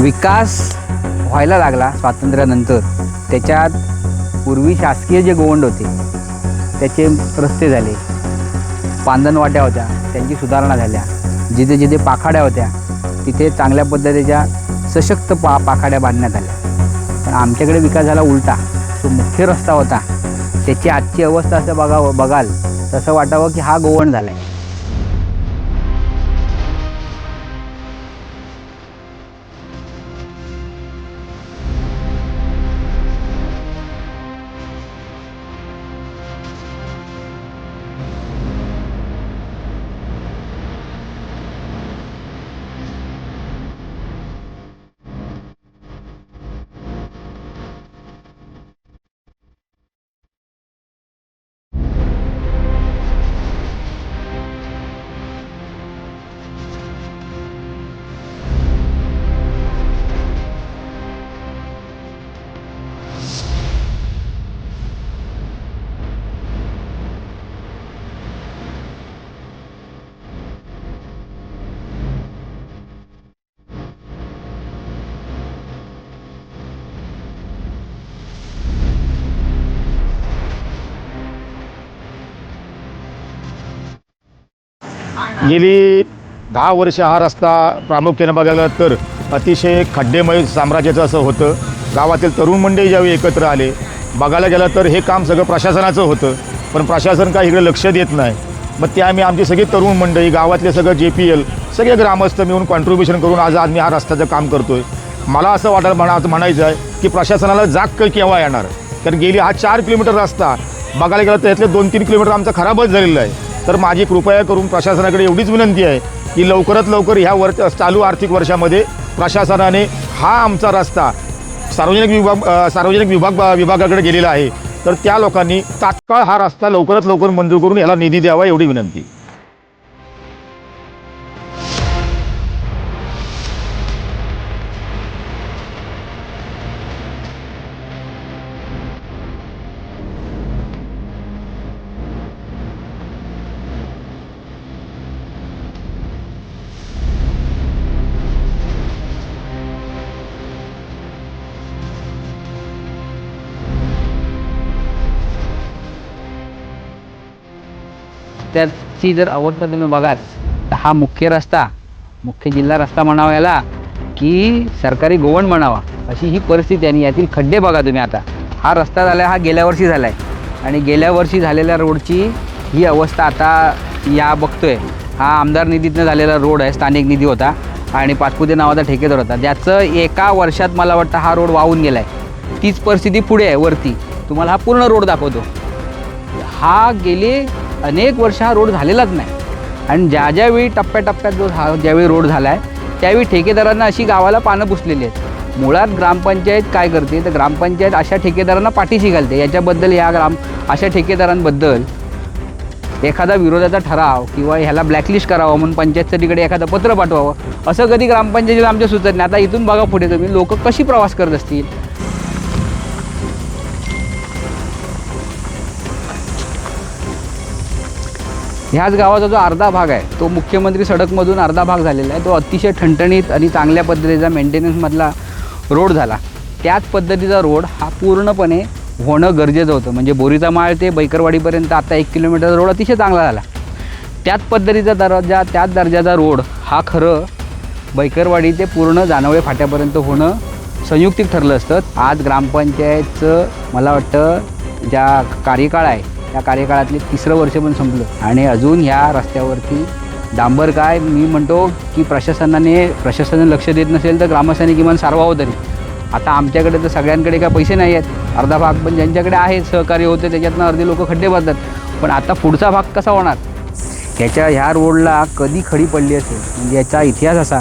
विकास व्हायला लागला स्वातंत्र्यानंतर. त्याच्यात पूर्वी शासकीय जे गोवंड होते त्याचे रस्ते झाले. पांदणवाट्या होत्या त्यांची सुधारणा झाल्या. जिथे जिथे पाखाड्या होत्या तिथे चांगल्या पद्धतीच्या सशक्त पा पाखाड्या बांधण्यात आल्या. पण आमच्याकडे विकास झाला उलटा. तो मुख्य रस्ता होता त्याची आजची अवस्था असं बघावं बघाल तसं वाटावं की हा गोवण झाला आहे गेली दहा वर्ष हा रस्ता प्रामुख्याने बघायला तर अतिशय खड्डेमय साम्राज्याचं असं होतं. गावातील तरुण मंडळी ज्यावेळी एकत्र आले बघायला गेलं तर हे काम सगळं प्रशासनाचं होतं. पण प्रशासन काय इकडे लक्ष देत नाही. मग ते आम्ही आमची सगळी तरुण मंडळी गावातले सगळं जे पी एल सगळे ग्रामस्थ मिळून कॉन्ट्रीब्युशन करून आज आज मी हा रस्त्याचं काम करतो आहे मला असं वाटायला म्हणा म्हणायचं आहे की प्रशासनाला जाग क- केव्हा येणार? कारण गेली हा चार किलोमीटर रस्ता बघायला गेलं तर यातले दोन तीन किलोमीटर आमचा खराबच झालेला आहे. तर माझी कृपया करून प्रशासनाकडे एवढीच विनंती आहे की लवकरात लवकर ह्या वर चालू आर्थिक वर्षामध्ये प्रशासनाने हा आमचा रस्ता सार्वजनिक विभाग सार्वजनिक विभाग विभागाकडे गेलेला आहे. तर त्या लोकांनी तात्काळ हा रस्ता लवकरात लवकर मंजूर करून याला निधी द्यावा एवढी विनंती. त्याची जर अवस्था तुम्ही बघाल तर हा मुख्य रस्ता मुख्य जिल्हा रस्ता म्हणावा याला की सरकारी गोवण म्हणावा अशी ही परिस्थिती आणि यातील खड्डे बघा तुम्ही आता. हा रस्ता झाला हा गेल्या वर्षी झाला आहे आणि गेल्या वर्षी झालेल्या रोडची ही अवस्था आता या बघतोय. हा आमदार निधीतनं झालेला रोड आहे स्थानिक निधी होता. आणि पाचपुते नावाचा ठेकेदार होता. ज्याचं एका वर्षात मला वाटतं हा रोड वाहून गेला आहे तीच परिस्थिती पुढे आहे वरती. तुम्हाला हा पूर्ण रोड दाखवतो. हा गेले अनेक वर्ष हा रोड झालेलाच नाही. आणि ज्या ज्यावेळी टप्प्याटप्प्यात जो हा ज्यावेळी रोड झाला आहे त्यावेळी ठेकेदारांना अशी गावाला पानं पुसलेली आहेत. मुळात ग्रामपंचायत काय करते? तर ग्रामपंचायत अशा ठेकेदारांना पाठीशी घालते. याच्याबद्दल ह्या ग्राम अशा ठेकेदारांबद्दल एखादा विरोधाचा ठराव किंवा ह्याला ब्लॅकलिस्ट करावं म्हणून पंचायत समितीकडे एखादं पत्र पाठवावं असं कधी ग्रामपंचायतीला आमच्या सुचत नाही. आता इथून बघा पुढे तुम्ही लोक कशी प्रवास करत असतील? ह्याच गावाचा जो अर्धा भाग आहे तो मुख्यमंत्री सडकमधून अर्धा भाग झालेला आहे. तो अतिशय ठणठणीत आणि चांगल्या पद्धतीचा मेंटेनन्समधला रोड झाला. त्याच पद्धतीचा रोड हा पूर्णपणे होणं गरजेचं होतं. म्हणजे बोरीचा माळ ते बैकरवाडीपर्यंत आता एक किलोमीटर रोड अतिशय चांगला झाला. त्याच पद्धतीचा दर्जा त्याच दर्जाचा रोड हा खरं बैकरवाडी ते पूर्ण जानवळे फाट्यापर्यंत होणं संयुक्तिक ठरलं असतं. आज ग्रामपंचायतचं मला वाटतं ज्या कार्यकाळ आहे या कार्यकाळातले तिसरं वर्ष पण संपलं. आणि अजून ह्या रस्त्यावरती डांबर काय मी म्हणतो की प्रशासनाने प्रशासन लक्ष देत नसेल तर ग्रामस्थांनी किमान सारवावं तरी. आता आमच्याकडे तर सगळ्यांकडे काय पैसे नाही आहेत. अर्धा भाग पण ज्यांच्याकडे आहे सहकार्य होते त्याच्यातनं अर्धे लोक खड्डे बांधतात. पण आता पुढचा भाग कसा होणार? याच्या ह्या रोडला कधी खडी पडली असेल? म्हणजे याचा इतिहास असा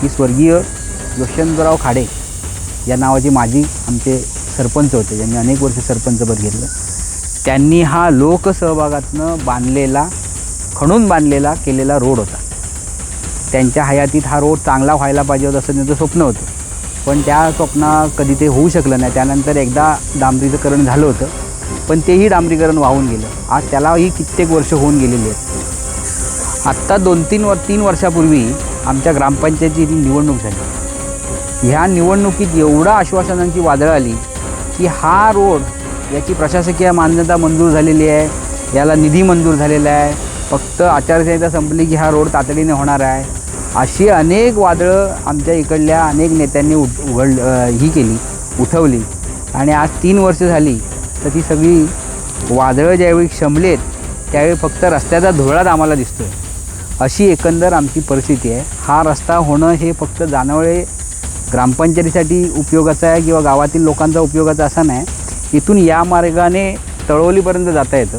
की स्वर्गीय यशवंतराव खाडे या नावाचे माजी आमचे सरपंच होते. ज्यांनी अनेक वर्ष सरपंचपद घेतलं. त्यांनी हा लोकसहभागातनं बांधलेला खणून बांधलेला केलेला रोड होता. त्यांच्या हयातीत हा रोड चांगला व्हायला पाहिजे होता असं त्यांचं स्वप्न होतं. पण त्या स्वप्ना कधी ते होऊ शकलं नाही. त्यानंतर एकदा डांबरीकरण झालं होतं. पण तेही डांबरीकरण वाहून गेलं. आज त्यालाही कित्येक वर्ष होऊन गेलेली आहेत. आत्ता दोन तीन वर तीन वर्षापूर्वी आमच्या ग्रामपंचायतीची निवडणूक झाली. ह्या निवडणुकीत एवढा आश्वासनांची वादळं आली की हा रोड याची प्रशासकीय मान्यता मंजूर झालेली आहे. याला निधी मंजूर झालेला आहे. फक्त आचारसंहिता संपली की हा रोड तातडीने होणार आहे. अशी अनेक वादळं आमच्या इकडल्या अनेक नेत्यांनी उठ उघड ही केली उठवली. आणि आज तीन वर्ष झाली तर ती सगळी वादळं ज्यावेळी शमलेत त्यावेळी फक्त रस्त्याचा धुळाच आम्हाला दिसतो आहे अशी एकंदर आमची परिस्थिती आहे. हा रस्ता होणं हे फक्त जानवळे ग्रामपंचायतीसाठी उपयोगाचं आहे किंवा गावातील लोकांचा उपयोगाचा असा नाही. इथून या मार्गाने तळवलीपर्यंत जाता येतं.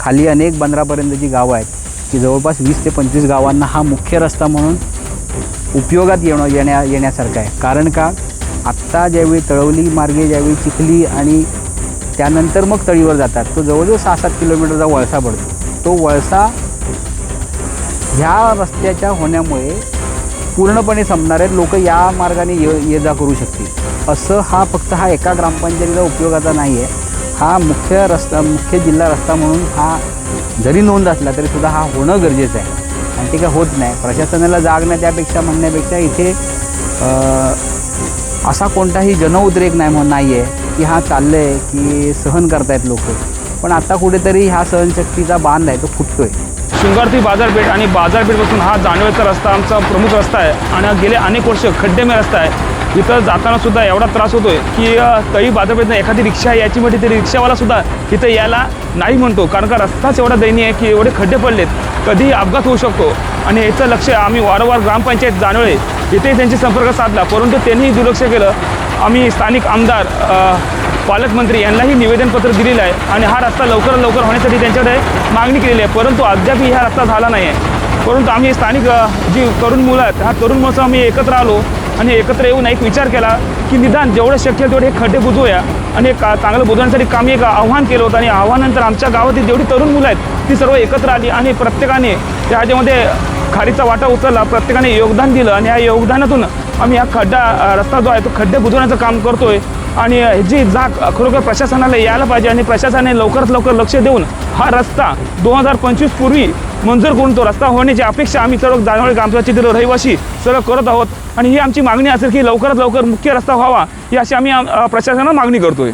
खाली अनेक बंदरापर्यंत जी गावं आहेत की जवळपास वीस ते पंचवीस गावांना हा मुख्य रस्ता म्हणून उपयोगात येणं येण्या येण्यासारखं आहे. कारण का? आत्ता ज्यावेळी तळवली मार्गे ज्यावेळी चिखली आणि त्यानंतर मग तळीवर जातात तो जवळजवळ सहा सात किलोमीटरचा वळसा पडतो. तो वळसा ह्या रस्त्याच्या होण्यामुळे पूर्णपणे संपणार आहेत. लोक या मार्गाने ये ये जा करू शकतील. असं हा फक्त हा एका ग्रामपंचायतीचा उपयोगाचा नाही आहे. हा मुख्य रस्ता मुख्य जिल्हा रस्ता म्हणून हा जरी नोंद असला तरी सुद्धा हा होणं गरजेचं आहे. आणि ते काय होत नाही. प्रशासनाला जाग नाही त्यापेक्षा म्हणण्यापेक्षा इथे असा कोणताही जनउद्रेक नाही म्हणून नाही आहे की हा चाललं आहे की सहन करतायत लोक. पण आता कुठेतरी ह्या सहनशक्तीचा बांध आहे तो फुटतो आहे शृंगारती बाजारपेठ आणि बाजारपेठपासून हा जानवेचा रस्ता आमचा प्रमुख रस्ता आहे. आणि हा गेले अनेक वर्ष खड्डेमय रस्ता आहे. इथं जाताना सुद्धा एवढा त्रास होतो आहे की अ, तळी बाजारपेठनं एखादी रिक्षा याची म्हटली तरी रिक्षावालासुद्धा इथं यायला नाही म्हणतो. कारण का रस्ताच एवढा दयनीय आहे की एवढे खड्डे पडलेत. कधीही अपघात होऊ शकतो. आणि याचं लक्ष आम्ही वारंवार ग्रामपंचायत जाणवळे इथे त्यांची संपर्क साधला. परंतु त्यांनीही दुर्लक्ष केलं. आम्ही स्थानिक आमदार पालकमंत्री यांनाही निवेदनपत्र दिलेलं आहे आणि हा रस्ता लवकरात लवकर होण्यासाठी त्यांच्याकडे मागणी केलेली आहे. परंतु अद्यापही हा रस्ता झाला नाही आहे परंतु आम्ही स्थानिक जी तरुण मुलं आहेत ह्या तरुण मुलाचं आम्ही एकत्र आलो आणि एकत्र येऊन एक विचार केला की निदान जेवढं शक्य आहे तेवढे हे खड्डे बुजवूया आणि का चांगलं बुजवण्यासाठी काम एक आव्हान केलं होतं आणि आव्हानानंतर आमच्या गावातील जेवढी तरुण मुलं आहेत ती सर्व एकत्र आली आणि प्रत्येकाने त्याच्यामध्ये खारीचा वाटा उचलला प्रत्येकाने योगदान दिलं आणि या योगदानातून आम्ही हा खड्डा रस्ता जो आहे तो खड्डे बुजवण्याचं काम करतोय. आणि जी जाग खरोखर प्रशासनाला यायला पाहिजे आणि प्रशासनाने लवकरात लवकर लक्ष देऊन हा रस्ता दोन हजार पंचवीस पूर्वी मंजूर करून तो रस्ता होण्याची अपेक्षा आम्ही सर्व जानवळे ग्रामपंचायतीतील रहिवासी सर्व करत आहोत. आणि ही आमची मागणी असेल की लवकरात लवकर मुख्य रस्ता व्हावा ही अशी आम्ही प्रशासनाला मागणी करतोय.